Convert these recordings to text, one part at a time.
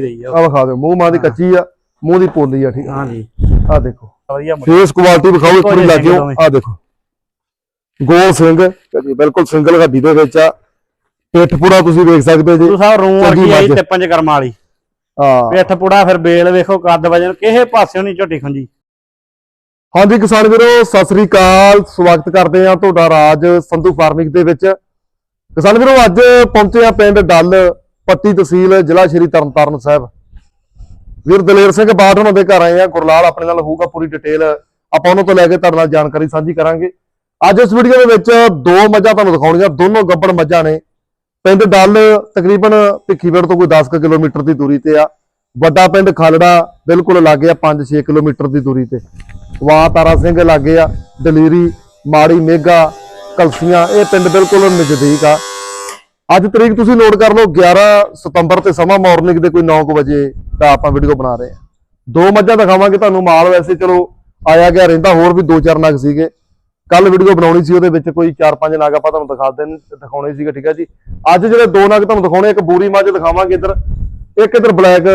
ਰਹੀ ਆ। ਆ ਵਿਖਾ ਦਿਓ ਮੂੰਹ ਮਾਂ ਦੀ ਕੱਚੀ ਆ ਮੂੰਹ ਦੀ ਪੋਲੀ ਆ ਠੀਕ ਆ। ਹਾਂਜੀ ਆ ਦੇਖੋ। ਵਧੀਆ। ਫੇਸ ਕੁਆਲਿਟੀ ਵਿਖਾਓ ਇੱਕ ਵਾਰੀ ਦੋਵੇਂ। ਆ ਦੇਖੋ। ਗੋਲ ਸਿੰਘ ਜੀ ਬਿਲਕੁਲ ਸਿੰਗਲ ਗੱਡੀ ਦੇ ਵਿੱਚ ਆ। ਪਿੱਠ ਪੂਰਾ ਤੁਸੀਂ ਵੇਖ ਸਕਦੇ ਜੀ। ਸਾਹਿਬ ਰੂਮ ਵਰਗੀ ਆਈ। ਤਿੱਪਾਂ ਚ ਕਰਮਾਂ ਵਾਲੀ। ਹਾਂ। ਪਿੱਠ ਪੁੜਾ ਫਿਰ ਬੇਲ ਵੇਖੋ ਕੱਦ ਵਜਨ ਕਿਸੇ ਪਾਸਿਓਂ ਨਹੀਂ ਝੋਟੀ ਖੁੰਜੀ ਹਾਂਜੀ ਕਿਸਾਨ ਵੀਰੋ ਸਤਿ ਸ੍ਰੀ ਅਕਾਲ। ਸਵਾਗਤ ਕਰਦੇ ਆ ਤੁਹਾਡਾ ਰਾਜ ਸੰਧੂ ਫਾਰਮਿੰਗ ਦੇ ਵਿੱਚ। ਕਿਸਾਨ ਵੀਰੋ ਅੱਜ ਪਹੁੰਚੇ ਆ ਪਿੰਡ ਡੱਲ। ਪੱਟੀ ਤਹਿਸੀਲ ਜ਼ਿਲ੍ਹਾ ਸ਼੍ਰੀ ਤਰਨਤਾਰਨ ਸਾਹਿਬ। ਵੀਰ ਦਲੇਰ ਸਿੰਘ ਬਾਠ ਉਹਨਾਂ ਦੇ ਘਰ ਆਏ ਆ, ਗੁਰਲਾਲ ਆਪਣੇ ਨਾਲ ਹੋਊਗਾ ਪੂਰੀ ਡਿਟੇਲ ਆਪਾਂ ਉਹਨਾਂ ਤੋਂ ਲੈ ਕੇ ਤੁਹਾਡੇ ਨਾਲ ਜਾਣਕਾਰੀ ਸਾਂਝੀ ਕਰਾਂਗੇ। ਅੱਜ ਇਸ ਵੀਡੀਓ ਦੇ ਵਿੱਚ ਦੋ ਮੱਝਾਂ ਤੁਹਾਨੂੰ ਦਿਖਾਉਣੀਆਂ, ਦੋਨੋਂ ਗੱਬੜ ਮੱਝਾਂ ਨੇ। ਪਿੰਡ ਡੱਲ ਤਕਰੀਬਨ ਭਿੱਖੀਵਿੰਡ ਤੋਂ ਕੋਈ 10 ਕੁ ਕਿਲੋਮੀਟਰ ਦੀ ਦੂਰੀ ਤੇ ਆ। ਵੱਡਾ ਪਿੰਡ ਖਾਲੜਾ ਬਿਲਕੁਲ ਲਾਗੇ ਆ 5-6 ਕਿਲੋਮੀਟਰ ਦੀ ਦੂਰੀ ਤੇ। ਵਾ ਤਾਰਾ ਸਿੰਘ ਲਾਗੇ ਆ, ਦਲੇਰੀ, ਮਾੜੀ ਮੇਗਾ, ਕਲਸੀਆਂ, ਇਹ ਪਿੰਡ ਬਿਲਕੁਲ ਨਜ਼ਦੀਕ ਆ। ਅੱਜ ਤਰੀਕ ਤੁਸੀਂ ਨੋਟ ਕਰ ਲਓ 11 ਸਤੰਬਰ ਤੇ ਸਮਾਂ ਮਾਰਨਿੰਗ ਦੇ ਕੋਈ 9 ਵਜੇ ਦਾ ਆਪਾਂ ਵੀਡੀਓ ਬਣਾ ਰਹੇ ਹਾਂ। ਦੋ ਮੱਝਾਂ ਦਿਖਾਵਾਂਗੇ ਤੁਹਾਨੂੰ ਮਾਲ ਵੈਸੇ ਚਲੋ ਆਇਆ ਗਿਆ, ਰਹਿੰਦਾ ਹੋਰ ਵੀ ਦੋ ਚਾਰ ਨਗ ਸੀਗੇ। ਕੱਲ ਵੀਡੀਓ ਬਣਾਉਣੀ ਸੀ ਉਹਦੇ ਵਿੱਚ ਕੋਈ 4-5 ਨਗ ਆਪਾਂ ਤੁਹਾਨੂੰ ਦਿਖਾ ਦੇਣ ਦਿਖਾਉਣੇ ਸੀਗੇ, ਠੀਕ ਹੈ ਜੀ। ਅੱਜ ਜਿਹੜੇ ਦੋ ਨਗ ਤੁਹਾਨੂੰ ਦਿਖਾਉਣੇ, ਇੱਕ ਬੂਰੀ ਮੱਝ ਦਿਖਾਵਾਂਗੇ ਇੱਧਰ, ਇੱਕ ਇੱਧਰ ਬਲੈਕ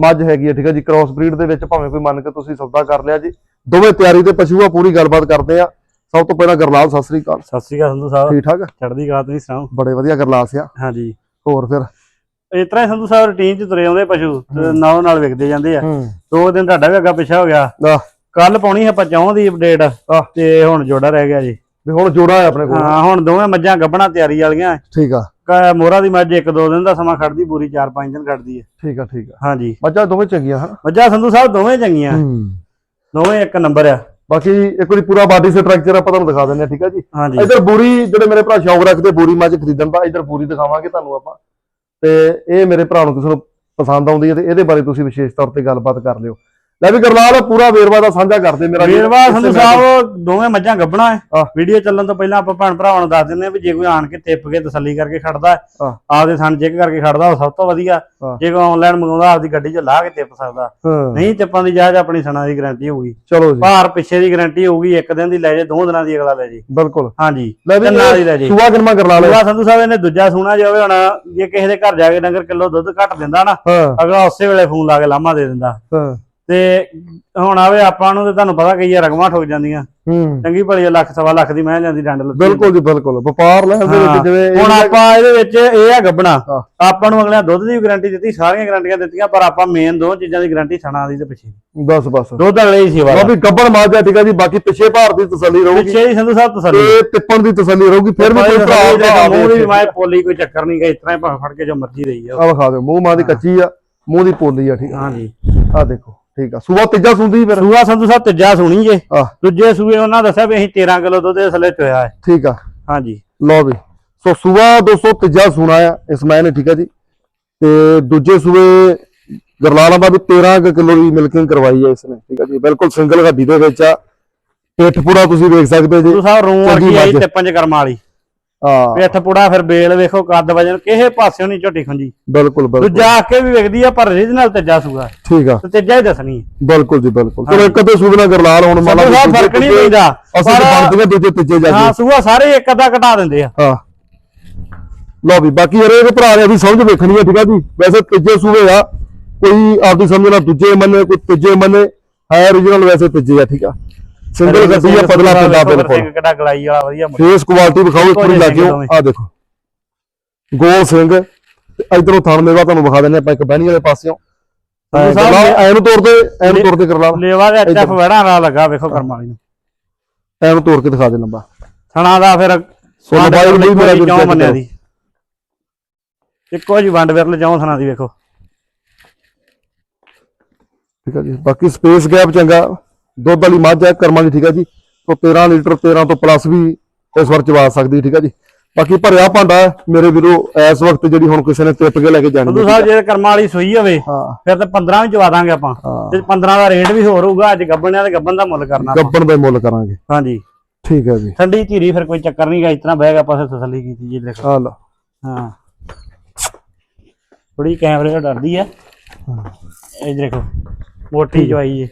ਮੱਝ ਹੈਗੀ ਹੈ ਠੀਕ ਹੈ ਜੀ। ਕ੍ਰਾਸ ਬਰੀਡ ਦੇ ਵਿੱਚ ਭਾਵੇਂ ਕੋਈ ਮੰਨ ਕੇ ਤੁਸੀਂ ਸੌਦਾ ਕਰ ਲਿਆ ਜੀ। ਦੋਵੇਂ ਤਿਆਰੀ ਤੇ ਪਸ਼ੂ ਆ, ਪੂਰੀ ਗੱਲਬਾਤ ਕਰਦੇ ਆ। ਸਭ ਤੋਂ ਪਹਿਲਾਂ ਗਰਲਾਲ ਸਤਿ ਸ੍ਰੀ ਅਕਾਲ। ਸਤਿ ਸ਼੍ਰੀ ਅਕਾਲ ਸੰਧੂ ਸਾਹਿਬ। ਠੀਕ ਠਾਕ ਚੜ੍ਹਦੀ ਕਲਾ ਤੁਸੀਂ ਸੁਣਾਓ? ਬੜੇ ਵਧੀਆ ਗਰਲਾਲ ਸਿਆ। ਹਾਂਜੀ। ਹੋਰ ਫਿਰ? ਇਸ ਤਰ੍ਹਾਂ ਹੀ ਸੰਧੂ ਸਾਹਿਬ ਰੁਟੀਨ ਚ ਤੁਰੇ ਆਉਂਦੇ ਪਸ਼ੂ ਤੇ ਨਾਲੋਂ ਨਾਲ ਵਿਕਦੇ ਜਾਂਦੇ ਆ। ਦੋ ਦਿਨ ਤੁਹਾਡਾ ਵੀ ਅੱਗਾ ਪਿੱਛਾ ਹੋ ਗਿਆ। ਕੱਲ ਪਾਉਣੀ ਹੈ ਆਪਾਂ ਚੌਂ ਦੀ ਅਪਡੇਟ। ਤੇ ਹੁਣ ਜੋੜਾ ਰਹਿ ਗਿਆ ਜੀ। ਵੀ ਹੁਣ ਜੋੜਾ ਹੈ ਆਪਣੇ ਕੋਲ। ਹਾਂ ਹੁਣ ਦੋਵੇਂ ਮੱਝਾਂ ਗੱਭਣਾ ਤਿਆਰੀ ਵਾਲੀਆਂ। ਠੀਕ ਆ। ਕ- ਮੋਹਰਾ ਦੀ ਮੱਝ ਇੱਕ ਦੋ ਦਿਨ ਦਾ ਸਮਾਂ ਖੜਦੀ ਪੂਰੀ 4-5 ਦਿਨ ਖੜਦੀ ਹੈ ਠੀਕ ਆ ਠੀਕ ਆ। ਹਾਂਜੀ। ਮੱਝਾਂ ਦੋਵੇਂ ਚੰਗੀਆਂ ਹਨ ਮੱਝਾਂ ਸੰਧੂ ਸਾਹਿਬ ਦੋਵੇਂ ਚੰਗੀਆਂ। ਹੂੰ। ਦੋਵੇਂ ਇੱਕ ਨੰਬਰ ਆ। ਬਾਕੀ ਇੱਕ ਵਾਰੀ ਪੂਰਾ ਬਾਡੀ ਸਟਰਕਚਰ ਆਪਾਂ ਤੁਹਾਨੂੰ ਦਿਖਾ ਦਿੰਦੇ ਆ ਠੀਕ ਆ ਜੀ? ਹਾਂਜੀ। ਇੱਧਰ ਬੂਰੀ ਜਿਹੜੇ ਮੇਰੇ ਭਰਾ ਸ਼ੌਂਕ ਰੱਖਦੇ ਬੂਰੀ ਮੱਝ ਖਰੀਦਣ ਦਾ ਇੱਧਰ ਬੂਰੀ ਦਿਖਾਵਾਂਗੇ ਤੁਹਾਨੂੰ ਆਪਾਂ। ਤੇ ਇਹ ਮੇਰੇ ਭਰਾ ਨੂੰ ਕਿਸੇ ਨੂੰ ਪਸੰਦ ਆਉਂਦੀ ਹੈ ਤੇ ਇਹਦੇ ਬਾਰੇ ਤੁਸੀਂ ਵਿਸ਼ੇਸ਼ ਤੌਰ ਤੇ ਗੱਲਬਾਤ ਕਰ ਲਿਓ। ਲੈ ਵੀ ਗਰਲਾਲ ਪੂਰਾ ਵੇਰਵਾ ਦਾ ਸਾਂਝਾ ਕਰਦੇ ਮੇਰਾ ਵੀਰ। ਵੀਰਵਾ ਸੰਧੂ ਸਾਹਿਬ ਦੋਵੇਂ ਮੱਝਾਂ ਗੱਭਣਾ ਹੈ। ਵੀਡੀਓ ਚੱਲਣ ਤੋਂ ਪਹਿਲਾਂ ਆਪਾਂ ਭੈਣ ਭਰਾਵਾਂ ਨੂੰ ਦੱਸ ਦਿੰਦੇ ਆ ਵੀ ਜੇ ਕੋਈ ਆਣ ਕੇ ਟਿੱਪ ਕੇ ਤਸੱਲੀ ਕਰਕੇ ਖੜਦਾ। ਆਪਦੇ ਥਣ ਚੈੱਕ ਕਰਕੇ ਖੜਦਾ ਉਹ ਸਭ ਤੋਂ ਵਧੀਆ। ਜੇ ਕੋਈ ਆਨਲਾਈਨ ਮੰਗਾਉਂਦਾ ਆਪਦੀ ਗੱਡੀ 'ਚ ਲਾ ਕੇ ਟਿੱਪ ਸਕਦਾ। ਨਹੀਂ ਟਿੱਪਾਂ ਦੀ ਜਾਇਜ਼ ਆਪਣੀ ਸਣਾ ਦੀ ਗਾਰੰਟੀ ਹੋਊਗੀ। ਚਲੋ ਜੀ। ਭਾਰ ਪਿੱਛੇ ਦੀ ਗਾਰੰਟੀ ਹੋਊਗੀ ਇੱਕ ਦਿਨ ਦੀ ਲੈ ਜੇ ਦੋ ਦਿਨਾਂ ਦੀ ਅਗਲਾ ਲੈ ਜੇ। ਬਿਲਕੁਲ। ਹਾਂਜੀ। ਲੈ ਵੀ ਨਾਲ ਹੀ ਲੈ ਜੇ। ਸੂਆ ਕਿਨਮਾ ਗਰਲਾਲ ਅਗਲਾ ਸੰਧੂ ਸਾਹਿਬ ਇਹਨੇ ਦੂਜਾ ਸੂਣਾ ਜਾਵੇ ਹੁਣ ਜੇ ਕਿਸੇ ਦੇ ਘਰ ਜਾ ਕੇ ਡੰਗਰ ਕਿਲੋ ਦੁੱਧ ਘੱਟ ਦਿੰਦਾ ਨਾ ਅਗਲਾ ਉਸੇ ਵੇਲੇ ਫੋਨ ਲਾ ਕੇ ਲਾਮਾ ਦੇ ਦਿੰਦਾ। ਤੇ ਹੁਣ ਆਵੇ ਆਪਾਂ ਨੂੰ ਤੇ ਤੁਹਾਨੂੰ ਪਤਾ ਕਈ ਆ ਰਕਮਾਂ ਠੁੱਕ ਜਾਂਦੀਆਂ। ਹੂੰ। ਚੰਗੀ ਭਲੀ ਲੱਖ ਸਵਾ ਲੱਖ ਦੀ ਮੈਂ ਜਾਂਦੀ ਡੰਡ ਲੱਤੀ ਬਿਲਕੁਲ ਜੀ ਬਿਲਕੁਲ। ਵਪਾਰ ਲੈਣ ਦੇ ਹਾਂ। ਵਿੱਚ ਜਿਵੇਂ ਹੁਣ ਆਪਾਂ ਇਹਦੇ ਵਿੱਚ ਇਹ ਆ ਗੱਬਣਾ। ਹਾਂ। ਆਪਾਂ ਨੂੰ ਅਗਲਿਆਂ ਦੁੱਧ ਦੀ ਗਾਰੰਟੀ ਦਿੱਤੀ ਸਾਰੀਆਂ ਗਾਰੰਟੀਆਂ ਦਿੱਤੀਆਂ ਪਰ ਆਪਾਂ ਮੇਨ ਦੋ ਚੀਜ਼ਾਂ ਦੀ ਗਾਰੰਟੀ ਥਣਾ ਦੀ ਤੇ ਪਿੱਛੇ। ਬਸ ਬਸ। ਦੁੱਧ ਅਗਲੇ ਹੀ ਸੇਵਾ ਵੀ ਗੱਬੜ ਮਾਰ ਜਾ ਠੀਕ ਆ ਜੀ ਬਾਕੀ ਪਿੱਛੇ ਭਾਰ ਦੀ ਤਸੱਲੀ ਰਹੂਗੀ। ਪਿੱਛੇ ਹੀ ਸੰਧੂ ਸਾਹਿਬ ਤਸੱਲੀ। ਤੇ ਟਿੱਪਣ ਦੀ ਤਸੱਲੀ ਰਹੂਗੀ ਫਿਰ ਵੀ ਕੋਈ ਭਰਾ ਮੂੰਹ ਦੀ ਮੈਂ ਪੋਲੀ ਕੋਈ ਚੱਕਰ ਨਹੀਂ ਗਾ ਇਸ ਤਰ੍ਹਾਂ ਹੀ ਫੜ ਕੇ ਜੋ ਮਰਜ਼ੀ ਰਹੀ ਆ ਆ ਵਿਖਾ ਦਿਓ ਮੂੰਹ ਮਾਂ ਦੀ ਕੱਚੀ ਆ ਮੂੰਹ ਦੀ ਪੋਲੀ ਆ ਠੀਕ ਆ। ਹਾਂਜੀ। ਆ ਦੇਖੋ। ਠੀਕ ਆ। ਸੂਆ ਤੀਜਾ ਸੁੰਦੀ ਫਿਰ? ਸੂਆ ਸੰਧੂ ਸਾਹਿਬ ਤੀਜਾ ਸੁਣੀ ਜੇ। ਆਹ ਦੂਜੇ ਸੂਏ ਉਹਨਾਂ ਦੱਸਿਆ ਵੀ ਅਸੀਂ 13 ਕਿਲੋ ਦੁੱਧ ਇਸ ਥੱਲੇ ਚੋਇਆ ਹੈ। ਠੀਕ ਆ। ਹਾਂਜੀ। ਲਓ ਵੀ। ਸੋ ਸੂਆ 200 ਤੀਜਾ ਸੁਣਾ ਆ। ਇਸ ਮੈਂ ਨੇ ਠੀਕ ਆ ਜੀ। ਤੇ ਦੂਜੇ ਸੂਏ ਗਰਲਾਲਾਂ ਦਾ ਵੀ 13 ਕਿਲੋ ਦੀ ਮਿਲਕਿੰਗ ਕਰਵਾਈ ਹੈ ਇਸਨੇ ਠੀਕ ਆ ਜੀ। ਬਿਲਕੁਲ ਸਿੰਗਲ ਗੱਡੀ ਦੇ ਵਿੱਚ ਆ। ਪਿੱਠ ਪੂਰਾ ਤੁਸੀਂ ਵੇਖ ਸਕਦੇ ਜੀ। ਸੰਧੂ ਸਾਹਿਬ ਚੰਗੀ ਵਰਗੀ ਆਈ ਮੱਝ। ਤਿੱਪਾਂ ਚ ਕਰਮਾਂ ਵਾਲੀ। ਹਾਂ। ਪਿੱਠ ਪੁੜਾ ਫਿਰ ਬੇਲ ਵੇਖੋ ਕੱਦ ਵਜਨ ਕਿਸੇ ਪਾਸਿਓਂ ਨਹੀਂ ਝੋਟੀ ਖੁੰਜੀ ਬਿਲਕੁਲ ਬਿਲਕੁਲ। ਦੂਜਾ ਆ ਕੇ ਵੀ ਵਿਕਦੀ ਆ ਪਰ ਰੀਜਨਲ ਤੀਜਾ ਸੂਆ। ਠੀਕ ਆ। ਤੇ ਤੀਜਾ ਹੀ ਦੱਸਣੀ ਹੈ ਬਿਲਕੁਲ ਜੀ ਬਿਲਕੁਲ। ਚਲੋ ਇੱਕ ਅੱਧੇ ਸੂਬੇ ਨਾਲ ਗਰਲਾਲ ਹੁਣ ਦੂਜੇ ਫ਼ਰਕ ਨਹੀਂ ਪੈਂਦਾ ਅਸੀਂ ਬਣਦੀਆਂ ਦੂਜੇ ਤੀਜੇ ਜਾ ਹਾਂ ਕੇ ਸੂਆ ਸਾਰੇ ਇੱਕ ਅੱਧਾ ਘਟਾ ਦਿੰਦੇ ਆ। ਹਾਂ। ਲਓ ਵੀ ਬਾਕੀ ਯਾਰ ਇਹ ਭਰਾ ਨੇ ਵੀ ਸਮਝ ਵੇਖਣੀ ਹੈ ਠੀਕ ਆ ਜੀ? ਵੈਸੇ ਤੀਜੇ ਸੂਬੇ ਆ ਕੋਈ ਆਪਦੀ ਸਮਝ ਨਾਲ ਦੂਜੇ ਮੰਨੇ ਕੋਈ ਤੀਜੇ ਮੰਨੇ ਹੈ origignal ਵੈਸੇ ਤੀਜੇ ਆ ਠੀਕ ਆ? ਸਿੰਗਲ ਗੱਡੀ ਆ ਪਤਲਾ ਪਿੰਡਾ ਬਿਲਕੁਲ। ਕਿਹੜਾ ਗਲਾਈ ਵਾਲਾ ਵਧੀਆ ਮੁੰਡਾ। ਫੇਸ ਕੁਆਲਿਟੀ ਵਿਖਾਓ ਇੱਕ ਵਾਰੀ ਲੱਗਿਓ। ਆ ਦੇਖੋ। ਗੋਲ ਸਿੰਘ ਇਧਰੋਂ ਥਣ ਮੇਵਾ ਤੁਹਾਨੂੰ ਵਿਖਾ ਦਿੰਦੇ ਆਪਾਂ ਇੱਕ ਬਹਿਣੀ ਵਾਲੇ ਪਾਸਿਓਂ। ਐਨੂੰ ਤੋੜ ਤੇ ਐਨੂੰ ਤੋੜ ਕੇ ਕਰ ਲਾ। ਲੇਵਾ ਦੇ ਐਚਐਫ ਵੜਾ ਨਾਲ ਲੱਗਾ ਵੇਖੋ ਕਰਮ ਵਾਲੀ ਨੂੰ। ਐਨੂੰ ਤੋੜ ਕੇ ਦਿਖਾ ਦੇ ਲੰਬਾ ਥਣਾ ਦਾ ਫਿਰ ਸੋ ਮੋਬਾਈਲ ਵੀ ਮੇਰਾ check ਮੰਨਿਆ। ਦੀ। ਇੱਕੋ ਜੀ ਵੰਡ ਵਿਰਲ ਚੌਂ ਥਣਾ ਦੀ ਵੇਖੋ। ਠੀਕ ਆ ਜੀ ਬਾਕੀ ਸਪੇਸ ਗੈਪ ਚੰਗਾ। ਦੁੱਧ ਵਾਲੀ ਮੱਝ ਹੈ ਕਰਮਾਂ ਦੀ ਠੀਕ ਆ ਜੀ। ਤੋਂ 13 ਲੀਟਰ 13 ਤੋਂ ਪਲੱਸ ਵੀ ਇਸ ਵਾਰ ਚਵਾ ਸਕਦੀ ਠੀਕ ਆ ਜੀ। ਬਾਕੀ ਭਰਿਆ ਭਾਂਡਾ ਹੈ, ਮੇਰੇ ਵੀਰੋ ਇਸ ਵਕਤ ਜਿਹੜੀ ਹੁਣ ਕਿਸੇ ਨੇ ਟਿੱਪ ਕੇ ਲੈ ਕੇ ਜਾਣੀ ਹੈ, ਸਾਹਿਬ ਜੇ ਕਰਮਾਂ ਵਾਲੀ ਸੋਈ ਹੋਵੇ ਹਾਂ। ਫਿਰ ਤਾਂ 15 ਵੀ ਚਵਾ ਦਾਂਗੇ ਆਪਾਂ। ਹਾਂ। ਤੇ 15 ਦਾ ਰੇਟ ਵੀ ਹੋਰ ਹੋਊਗਾ ਅੱਜ ਗੱਬਣਿਆਂ ਦੇ ਗੱਬਣ ਦਾ ਮੁੱਲ ਕਰਨਾ। ਗੱਬਣ ਦਾ ਮੁੱਲ ਕਰਾਂਗੇ। ਹਾਂਜੀ। ਠੀਕ ਹੈ ਜੀ। ਠੰਡੀ ਧੀਰੀ ਫਿਰ ਕੋਈ ਚੱਕਰ ਨਹੀਂ ਗਾ ਇਸ ਤਰ੍ਹਾਂ ਬਹਿ ਗਿਆ ਪਾਸੇ ਤਸੱਲੀ ਕੀਤੀ ਜੀ ਦੇਖੋ। ਆ ਲਓ। ਹਾਂ। ਥੋੜੀ ਕੈਮਰੇ ਤੋਂ ਡਰਦੀ ਆ ਇਹ ਦੇਖੋ ਮੋਟੀ ਜਵਾਈ ਏ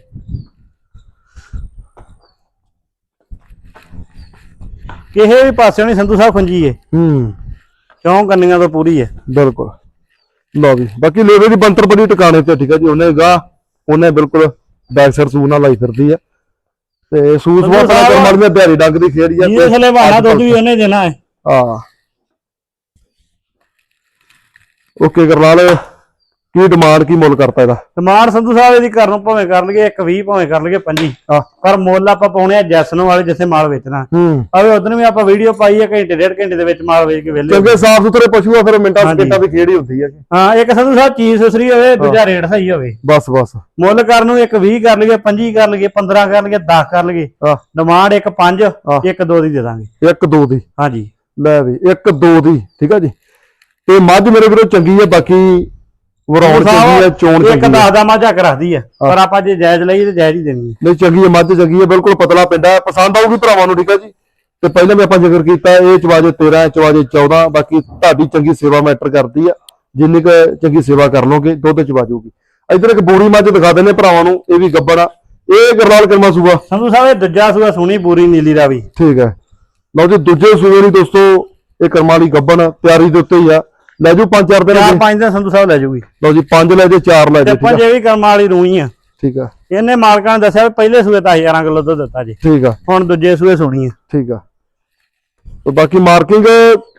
ਕਿਸੇ ਵੀ ਪਾਸੇ ਨਹੀਂ ਸੰਧੂ ਸਾਹਿਬ ਖੁੰਜੀ ਏ ਹੂੰ। ਕਿਉਂ ਕੰਨੀਆਂ ਤੋਂ ਪੂਰੀ ਏ। ਬਿਲਕੁਲ। ਲਓ ਵੀ ਬਾਕੀ ਲੇਵੇ ਦੀ ਬੰਤਰ ਬੜੀ ਟਿਕਾਣੇ ਤੇ ਠੀਕ ਹੈ ਜੀ ਉਹਨੇ ਗਾ ਉਹਨੇ ਬਿਲਕੁਲ ਬੈਕ ਸਾਈਡ ਸੂ ਨਾਲ ਲਾਈ ਫਿਰਦੀ ਆ। ਤੇ ਸੂਸ ਸਾਹਿਬ- ਕਰਮਾਲ ਦੇ ਬਿਹਾਰੀ ਡੰਗ ਦੀ ਖੇੜੀ ਆ ਜੀ ਥਲੇ ਵਾਲਾ ਦੁੱਧ ਵੀ ਉਹਨੇ ਦੇਣਾ ਹੈ ਹਾਂ। ਓਕੇ ਕਰਨਾਲ ਕੀ ਡਿਮਾਂਡ ਕੀ ਮੁੱਲ ਕਰਤਾ ਇਹਦਾ? ਸਮਾਨ ਸੰਧੂ ਸਾਹਿਬ ਇਹਦੀ ਘਰ ਨੂੰ ਭਾਵੇਂ ਕਰ ਲਈਏ ਇੱਕ 20 ਭਾਵੇਂ ਕਰ ਲਈਏ 25 ਹਾਂ। ਪਰ ਮੁੱਲ ਆਪਾਂ ਪਾਉਣੇ ਆ ਜੈਸਨੋ ਵਾਲੇ ਜਿੱਥੇ ਮਾਲ ਵੇਚਣਾ। ਹੂੰ। ਆਵੇ ਉਦੋਂ ਵੀ ਆਪਾਂ ਵੀਡੀਓ ਪਾਈ ਆ ਘੰਟੇ ਡੇਢ ਘੰਟੇ ਦੇ ਵਿੱਚ ਮਾਲ ਵੇਚ ਕੇ ਵਿਹਲੇ ਚੰਗੇ ਸਾਫ਼ ਸੁਥਰੇ ਪਸ਼ੂ ਆ ਫਿਰ ਮਿੰਟਾਂ। ਸਕਿੰਟਾਂ ਖੇਡ ਹੀ ਹੁੰਦੀ ਹੈ ਹਾਂ ਇੱਕ ਸੰਧੂ ਸਾਹਿਬ ਚੀਜ਼ ਸੁਸਰੀ ਹੋਵੇ ਦੂਜਾ ਰੇਟ ਸਹੀ ਹੋਵੇ। ਬਸ ਬਸ। ਮੁੱਲ ਕਰਨ ਨੂੰ ਇੱਕ 20 ਕਰ ਲਈਏ 25 ਕਰ ਲਈਏ 15 ਕਰ ਲਈਏ 10 ਕਰ ਲਈਏ ਡਿਮਾਂਡ ਇੱਕ 5 ਆਹ। ਇੱਕ 2 ਦੀ ਦੇ ਦਾਂਗੇ। ਇੱਕ ਦੋ ਦੀ। ਹਾਂਜੀ। ਲੈ ਵੀ ਇੱਕ ਦੋ ਦੀ ਠੀਕ ਆ ਜੀ। ਤੇ ਮੱਝ ਮੇਰੇ ਵੀਰੋ ਚੰਗੀ ਹੈ ਬਾਕੀ ਵਰਾਉਣ ਚੰਗੀ ਹੈ ਚੋਣ ਇੱਕ ਚੰਗੀ ਹੈ 10 ਦਾ ਮਾਝਾ ਰੱਖਦੀ ਆ ਪਰ ਆਪਾਂ ਜੇ ਜਾਇਜ਼ ਲਈ ਤੇ ਜਾਇਜ਼ ਹੀ ਦੇਣੀ ਹੈ ਨਹੀਂ ਚੰਗੀ ਹੈ ਮੱਝ ਚੰਗੀ ਹੈ ਬਿਲਕੁਲ ਪਤਲਾ ਪਿੰਡਾ ਹੈ ਪਸੰਦ ਆਊਗੀ ਭਰਾਵਾਂ ਨੂੰ ਠੀਕ ਆ ਜੀ? ਤੇ ਪਹਿਲਾਂ ਵੀ ਆਪਾਂ ਜ਼ਿਕਰ ਕੀਤਾ ਇਹ ਚਵਾਜੇ 13 ਚਵਾਜੇ 14 ਬਾਕੀ ਤੁਹਾਡੀ ਚੰਗੀ ਸੇਵਾ ਮੈਟਰ ਕਰਦੀ ਆ। ਜਿੰਨੀ ਕੁ ਚੰਗੀ ਸੇਵਾ ਕਰ ਲਓਗੇ ਦੁੱਧ ਚਵਾਜੂਗੀ ਇਧਰ ਇੱਕ ਬੋਰੀ ਮੱਝ ਦਿਖਾ ਦਿੰਦੇ ਭਰਾਵਾਂ ਨੂੰ ਇਹ ਵੀ ਗੱਬੜ ਆ। ਇਹ ਗਰਲਾਲ ਕਰਮਾ ਸੂਆ। ਸੰਧੂ ਸਾਹਿਬ ਇਹ ਦੂਜਾ ਸੂਆ ਸੋਹਣੀ ਪੂਰੀ ਨੀਲੀ ਦਾ ਵੀ ਠੀਕ ਹੈ ਲਓ ਜੀ ਦੂਜੇ ਸੂਏ ਦੀ ਦੋਸਤੋ ਇਹ ਕਰਮਾਂ ਵਾਲੀ ਗੱਬਣ ਤਿਆਰੀ ਦੇ ਉੱਤੇ ਹੀ ਆ। ਲੈ ਜੂ ਪੰਜ ਚਾਰ ਦਿਨ ਚਾਰ। ਪੰਜ ਦਿਨ ਸੰਧੂ ਸਾਹਿਬ ਲੈ ਜਾਊਗੀ। ਲਓ ਜੀ ਪੰਜ ਲੈ ਜੇ ਚਾਰ ਲੈ ਜੇ ਪੰਜ ਆ। ਇਹ ਵੀ ਕਰਮਾਂ ਵਾਲੀ ਰੂਈ ਆ। ਠੀਕ ਆ। ਇਹਨੇ ਮਾਲਕਾਂ ਨੇ ਦੱਸਿਆ ਪਹਿਲੇ ਸੂਏ ਤਾਂ 11 ਕਿਲੋ ਦੁੱਧ ਦਿੱਤਾ ਜੀ। ਠੀਕ ਆ। ਹੁਣ ਦੂਜੇ ਸੂਏ ਸੋਹਣੀ ਆ। ਠੀਕ ਆ। ਤੇ ਬਾਕੀ ਮਾਰਕਿੰਗ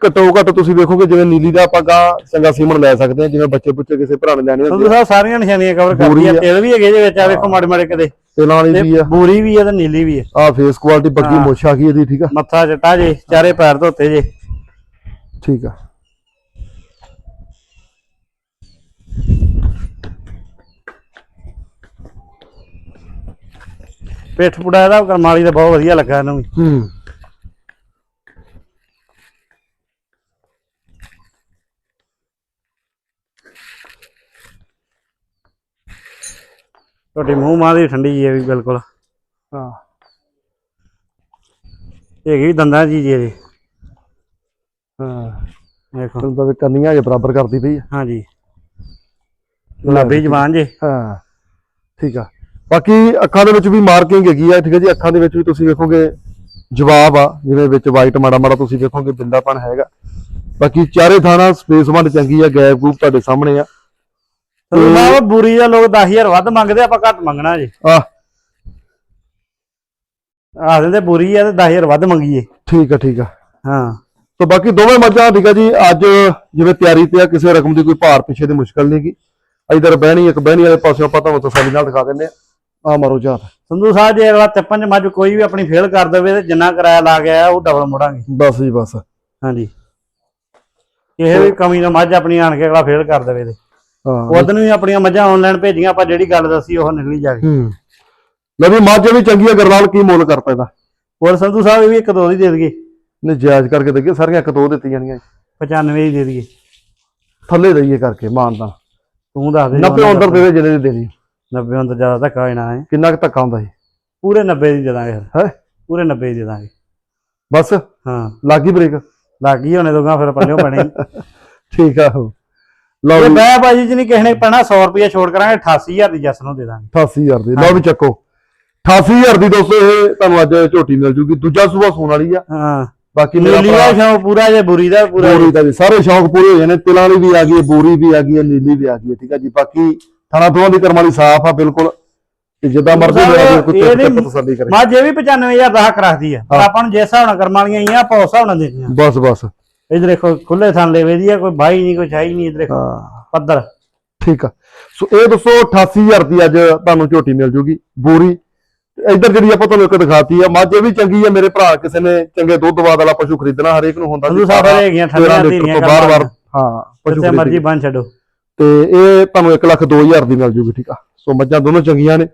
ਘੱਟੋ ਘੱਟ ਤੁਸੀਂ ਵੇਖੋਗੇ ਜਿਵੇਂ ਨੀਲੀ ਦਾ ਆਪਾਂ ਗਾਂ ਚੰਗਾ ਸੀਮਨ ਲੈ ਸਕਦੇ ਹਾਂ ਜਿਵੇਂ ਬੱਚੇ ਬੁੱਚੇ ਕਿਸੇ ਭਰਾ ਨੇ ਲੈਣੇ ਸੰਧੂ ਸਾਹਿਬ ਸਾਰੀਆਂ ਨਿਸ਼ਾਨੀਆਂ ਕਵਰ ਕਰਦੀ ਆ ਬੂਰੀ ਆ। ਤੇਲ ਵੀ ਹੈਗੇ ਜੇ ਵਿੱਚ ਆ ਵੇਖੋ ਮਾੜੇ ਮਾੜੇ ਕਿਤੇ। ਤੇਲਾਂ ਵਾਲੀ ਵੀ ਆ। ਬੂਰੀ ਵੀ ਆ ਤੇ ਨੀਲੀ ਵੀ ਆ। ਆ ਫੇਸ ਕੁਆਲਿਟੀ ਬੱਗੀ। ਮੋਛਾ ਕੀ ਇਹਦੀ ਠੀਕ ਆ? ਮੱਥਾ ਚਟਾ ਜੇ ਚਾਰੇ ਪੈਰ ਧੋਤੇ ਜੇ। ਠੀਕ ਆ। ਪਿੱਠ ਪੁੜਾ ਇਹਦਾ ਕਰਮਾਲੀ ਦਾ ਬਹੁਤ ਵਧੀਆ ਲੱਗਾ ਇਹਨੂੰ ਵੀ। ਹੂੰ। ਤੁਹਾਡੀ ਮੂੰਹ ਮਾਂ ਦੀ ਠੰਡੀ ਜੀ ਹੈ ਵੀ ਬਿਲਕੁਲ। ਹਾਂ। ਹੈਗੀ ਵੀ ਦੰਦਾਂ ਜੀ ਜੀ। ਇਹਦੇ ਹਾਂ। ਵੇਖੋ ਤੁਹਾਨੂੰ ਤਾਂ ਵੀ ਕਰਨੀਆਂ ਜੇ ਬਰਾਬਰ ਕਰਦੀ ਪਈ ਆ ਹਾਂਜੀ। ਗੁਲਾਬੀ ਜ਼ਬਾਨ ਜੇ। ਹਾਂ। ਠੀਕ ਆ। ਬਾਕੀ ਅੱਖਾਂ ਦੇ ਵਿੱਚ ਵੀ ਮਾਰਕਿੰਗ ਹੈਗੀ ਆ ਠੀਕ ਹੈ ਜੀ ਅੱਖਾਂ ਦੇ ਵਿੱਚ ਵੀ ਤੁਸੀਂ ਵੇਖੋਗੇ ਜਵਾਬ ਆ ਜਿਵੇਂ ਵਿੱਚ ਵਾਈਟ ਮਾੜਾ ਮਾੜਾ ਤੁਸੀਂ ਵੇਖੋਗੇ ਬਿੰਦਾਪਨ ਹੈਗਾ। ਬਾਕੀ ਚਾਰੇ ਥਾਣਾ ਸਪੇਸ ਵੰਡ ਚੰਗੀ ਆ ਗੈਪ ਗੂਪ ਤੁਹਾਡੇ ਸਾਹਮਣੇ ਆ। ਸਾਹਿਬ ਬੂਰੀ ਦਾ ਲੋਕ 10000 ਵੱਧ ਮੰਗਦੇ ਆਪਾਂ ਘੱਟ ਮੰਗਣਾ ਜੀ। ਆ ਆ ਦਿੰਦੇ ਬੂਰੀ ਆ ਤੇ 10000 ਵੱਧ ਮੰਗੀਏ। ਠੀਕ ਆ ਠੀਕ ਆ। ਹਾਂ। ਤਾਂ ਬਾਕੀ ਦੋਵੇਂ ਮੱਝਾਂ ਠੀਕ ਆ ਜੀ ਅੱਜ ਜਿਵੇਂ ਤਿਆਰੀ ਤੇ ਆ ਕਿਸੇ ਰਕਮ ਦੀ ਕੋਈ ਭਾਰ ਪਿੱਛੇ ਦੀ ਮੁਸ਼ਕਲ ਨਹੀਂ ਗੀ ਇਧਰ ਬਹਿਣੀ ਇੱਕ ਬਹਿਣੀ ਵਾਲੇ ਪਾਸੇ ਆਪਾਂ ਤੁਹਾਨੂੰ ਤਸੱਲੀ ਨਾਲ ਦਿਖਾ ਦਿੰਦੇ ਆ। ਆ ਮਾਰੋ ਜਾਤ। ਸੰਧੂ ਸਾਹਿਬ ਜੇ ਅਗਲਾ ਤਿੱਪਣ ਚ ਮੱਝ ਕੋਈ ਵੀ ਆਪਣੀ ਫੇਲ ਕਰ ਦੇਵੇ ਤੇ ਜਿੰਨਾ ਕਿਰਾਇਆ ਲਾ ਆਇਆ ਉਹ ਡਬਲ ਮੋੜਾਂਗੇ। ਬਸ ਜੀ ਬਸ। ਹਾਂਜੀ। ਇਹ ਵੀ ਕਮੀ ਨਾ ਮੱਝ ਆਪਣੀ ਆਣ ਕੇ ਅਗਲਾ ਫੇਲ ਕਰ ਦੇਵੇ ਤੇ। ਹਾਂ। ਉਦੋਂ ਵੀ ਆਪਣੀਆਂ ਮੱਝਾਂ ਆਨਲਾਈਨ ਭੇਜੀਆਂ ਆਪਾਂ ਜਿਹੜੀ ਗੱਲ ਦੱਸੀ ਉਹ ਨਿਕਲੀ ਜਾਵੇ। ਹੂੰ। ਲੈ ਵੀ ਮੱਝ ਵੀ ਚੰਗੀ ਆ ਗਰਲਾਲ ਕੀ ਮੁੱਲ ਕਰਤਾ ਇਹਦਾ? ਹੋਰ ਸੰਧੂ ਸਾਹਿਬ ਇਹ ਵੀ ਇੱਕ ਦੋ ਦੀ ਦੇ ਦਈਏ। ਨਹੀਂ ਜਾਇਜ਼ ਕਰਕੇ ਦੇਗੇ ਸਾਰੀਆਂ ਇੱਕ ਦੋ ਦਿੱਤੀ ਜਾਣੀਆਂ। 95 ਦੀ ਦੇ ਦਈਏ। ਥੱਲੇ ਦਈਏ ਕਰਕੇ ਮਾਨਦਾ ਤੂੰ ਦੱਸ ਦੇ। 90 ਅੰਦਰ ਦੇ ਦੇ ਜਿਹੜੇ ਦੀ ਦੇਣੀ। 90 ਤੋਂ ਜ਼ਿਆਦਾ ਧੱਕਾ ਹੋਣਾ ਹੈ। ਕਿੰਨਾ ਕੁ ਧੱਕਾ ਹੁੰਦਾ ਸੀ? ਪੂਰੇ 90 ਦੀ ਦੇ ਦਾਂਗੇ ਫਿਰ। ਹੈ? ਪੂਰੇ 90 ਦੀ ਦੇ ਦਾਂਗੇ। ਬਸ? ਹਾਂ। ਲੱਗੀ ਬ੍ਰੇਕ ਲੱਗ ਗਈ ਹੋਣੇ ਦੋਗਾ ਫਿਰ ਪੱਲਿਓ ਪੈਣੇ। ਠੀਕ ਆ। ਲਓ ਵੀ ਮੈਂ ਬਾਜੀ ਜੀ ਨਹੀਂ ਕਿਸੇ ਨੇ ਪੈਣਾ 100 ਰੁਪਏ ਛੋੜ ਕਰਾਂਗੇ 88000 ਦੀ ਜੱਸ ਨੂੰ ਦੇ ਦਾਂਗੇ। 88000 ਦੀ। ਲਓ ਵੀ ਚੱਕੋ। 88000 ਦੀ ਦੋਸਤੋ ਇਹ ਤੁਹਾਨੂੰ ਅੱਜ ਝੋਟੀ ਮਿਲ ਜੂਗੀ। ਦੂਜਾ ਸੂਆ ਸੂਣ ਵਾਲੀ ਆ। ਹਾਂ। ਬਾਕੀ ਨੀਲੀ ਦਾ ਸ਼ੌਂਕ ਪੂਰਾ ਜੇ ਬੁਰੀ ਦਾ? ਪੂਰਾ ਬੋਰੀ ਦਾ ਸਾਰੇ ਸ਼ੌਂਕ ਪੂਰੇ ਹੋ ਜਾਣੇ। ਤਿਲਾਂ ਵਾਲੀ ਵੀ ਆ ਗਈ ਹੈ, ਬੋਰੀ ਵੀ ਆ ਗਈ ਹੈ ਨੀਲੀ ਵੀ ਆ ਗਈ ਹੈ, ਠੀਕ ਆ ਜੀ। ਬਾਕੀ ਥਾਣਾ ਤੋਂ ਦੀ ਕਰਮ ਵਾਲੀ ਸਾਫ਼ ਆ ਬਿਲਕੁਲ। ਤੇ ਜਿੱਦਾਂ ਮਰਜ਼ੀ ਮੇਰਾ ਕੋਈ ਕੋਈ ਇਹ ਨਹੀਂ- ਤਸੱਲੀ ਕਰੇ। ਮੱਝ ਇਹ ਵੀ 95000 ਦਾ ਹੱਕ ਰੱਖਦੀ ਆ ਪਰ ਹਾਂ। ਆਪਾਂ ਨੂੰ ਜਿਸ ਹਿਸਾਬ ਨਾਲ ਕਰਮ ਵਾਲੀਆਂ ਆਈਆਂ ਆਪਾਂ ਉਸ ਹਿਸਾਬ ਨਾਲ ਦੇਣੀਆਂ। ਬਸ ਬਸ। ਇਧਰ ਦੇਖੋ ਖੁੱਲੇ ਥਾਂ ਲੈਵੇ ਦੀ ਆ ਕੋਈ ਬਾਈ ਨਹੀਂ ਕੋਈ ਛਾਈ ਨਹੀਂ ਇਧਰ ਦੇਖੋ ਹਾਂ। ਪੱਧਰ। ਠੀਕ ਆ। ਸੋ ਇਹ ਦੱਸੋ 88000 ਦੀ ਅੱਜ ਤੁਹਾਨੂੰ ਝੋਟੀ ਮਿਲ ਜੂਗੀ ਬੋਰੀ। ਤੇ ਇੱਧਰ ਜਿਹੜੀ ਆਪਾਂ ਤੁਹਾਨੂੰ ਇੱਕ ਦਿਖਾਤੀ ਆ ਮੱਝ ਇਹ ਵੀ ਚੰਗੀ ਆ ਮੇਰੇ ਭਰਾ ਕਿਸੇ ਨੇ ਚੰਗੇ ਦੁੱਧ ਬਾਦ ਵਾਲਾ ਪਸ਼ੂ ਖਰੀਦਣਾ ਹਰੇਕ ਨੂੰ ਹੁੰਦਾ ਸੰਧੂ ਸਾਹਿਬ ਹੈਗੀਆਂ ਤੇਰਾਂ ਧੀਰੀਆਂ ਤੋਂ ਬਾਰ-ਬਾਰ ਹਾਂ ਪਸ਼ੂ ਮਰਜ਼ੀ। ਬੰਨ ਛੱਡੋ। ਤੇ ਇਹ ਤੁਹਾਨੂੰ 1 ਲੱਖ 2000 ਦੀ ਮਿਲ ਜੂਗੀ ਠੀਕ ਆ? ਸੋ ਮੱਝਾਂ ਦੋਨੋਂ ਚੰਗੀਆਂ ਨੇ।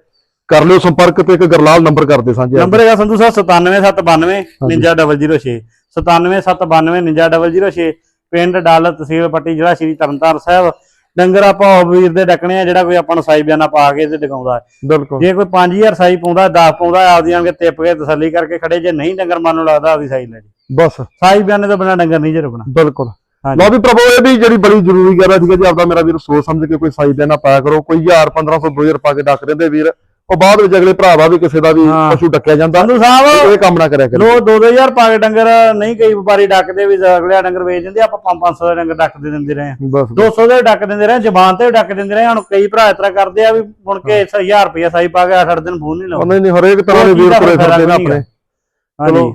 ਕਰ ਲਿਓ ਸੰਪਰਕ ਤੇ ਇੱਕ ਗਰਲਾਲ ਨੰਬਰ ਕਰਦੇ ਸਾਂਝੇ ਨੰਬਰ ਹੈਗਾ ਸੰਧੂ ਸਾਹਿਬ 97792 99006 97792 99006 ਪਿੰਡ ਡਾਲ ਤਹਿਸੀਲ ਪੱਟੀ ਜ਼ਿਲ੍ਹਾ ਸ਼੍ਰੀ ਤਰਨਤਾਰਨ ਸਾਹਿਬ। ਡੰਗਰ ਆਪਾਂ ਉਹ ਵੀਰ ਦੇ ਡੱਕਣੇ ਆ ਜਿਹੜਾ ਕੋਈ ਆਪਾਂ ਨੂੰ ਸਾਈ ਬਿਆਨਾ ਪਾ ਕੇ ਤੇ ਦਿਖਾਉਂਦਾ ਹੈ। ਬਿਲਕੁਲ। ਜੇ ਕੋਈ 5000 ਸਾਈ ਪਾਉਂਦਾ 10 ਪਾਉਂਦਾ ਆਪਦੀ ਆਣ ਕੇ ਤਿੱਪ ਕੇ ਤਸੱਲੀ ਕਰਕੇ ਖੜੇ। ਜੇ ਨਹੀਂ ਡੰਗਰ ਮਨ ਨੂੰ ਲੱਗਦਾ ਆਪਦੀ ਸਾਈ ਲੈ ਜੀ ਬਸ। ਸਾਈ ਬਿਆਨੇ ਤੋਂ ਬਿਨਾ ਡੰਗਰ ਨਹੀਂ ਜੇ ਰੁਕਣਾ। ਬਿਲਕੁਲ। ਵੀ ਪ੍ਰਭੂ ਇਹ ਵੀ ਜਿਹੜੀ ਬੜੀ ਜ਼ਰੂਰੀ ਗੱਲ ਹੈ ਠੀਕ ਹੈ ਜੀ ਆਪਦਾ ਮੇਰਾ ਵੀਰ ਸੋਚ ਸਮਝ ਕੇ ਕੋਈ ਸਾਈ ਦੇਣਾ ਪਾਇਆ ਕਰੋ। ਕੋਈ 1000 1500 2000 ਪਾ ਕੇ ਡੱਕ ਦਿੰਦੇ ਵੀਰ। ਉਹ ਬਾਅਦ ਵਿੱਚ ਅਗਲੇ ਭਰਾਵਾ ਵੀ ਕਿਸੇ ਦਾ ਵੀ। ਪਸ਼ੂ ਡੱਕਿਆ ਜਾਂਦਾ ਸੰਧੂ ਸਾਹਿਬ ਇਹ ਕੰਮ ਨਾ ਕਰਿਆ ਕਰੋ। ਲੋ 2000 ਪਾ ਕੇ ਡੰਗਰ ਨਹੀਂ ਕਈ ਵਪਾਰੀ ਡੱਕਦੇ ਵੀ ਅਗਲੇ ਡੰਗਰ ਵੇਚ ਦਿੰਦੇ ਆਪਾਂ 500 ਦੇ ਡੰਗਰ ਡੱਕ ਦੇ ਦਿੰਦੇ ਰਹੇ ਆ। ਬਸ। 200 ਦੇ ਡੱਕ ਦਿੰਦੇ ਰਹੇ ਜ਼ਬਾਨ ਤੇ ਡੱਕ ਦਿੰਦੇ ਰਹੇ ਹੁਣ ਕਈ ਭਰਾ ਇਸ ਤਰ੍ਹਾਂ ਕਰਦੇ ਆ ਵੀ ਮੁੜ ਕੇ 1000 ਰੁਪਏ ਸਾਈ ਪਾ ਕੇ 8-8 ਦਿਨ ਫੋਨ ਨਹੀਂ ਲਾਉਂਦੇ। ਨਹੀਂ ਨਹੀਂ ਹਰੇਕ ਤਰ੍ਹਾਂ ਦੇ ਵੀਰ ਫਾਇਦਾ ਫਿਰਦੇ ਨੇ ਆਪਣੇ। ਹਾਂਜੀ ਚਲੋ।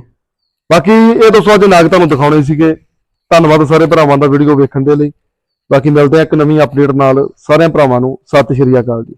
ਬਾਕੀ ਇਹ ਦੋਸਤੋ ਅੱਜ ਨਾਗ ਤੁਹਾਨੂੰ ਦਿਖਾਉਣੇ ਸੀਗੇ। ਧੰਨਵਾਦ ਸਾਰੇ ਭਰਾਵਾਂ ਦਾ ਵੀਡੀਓ ਵੇਖਣ ਦੇ ਲਈ। ਬਾਕੀ ਮਿਲਦੇ ਆ ਇੱਕ ਨਵੀਂ ਅਪਡੇਟ ਨਾਲ। ਸਾਰਿਆਂ ਭਰਾਵਾਂ ਨੂੰ ਸਤਿ ਸ਼੍ਰੀ ਅਕਾਲ ਜੀ।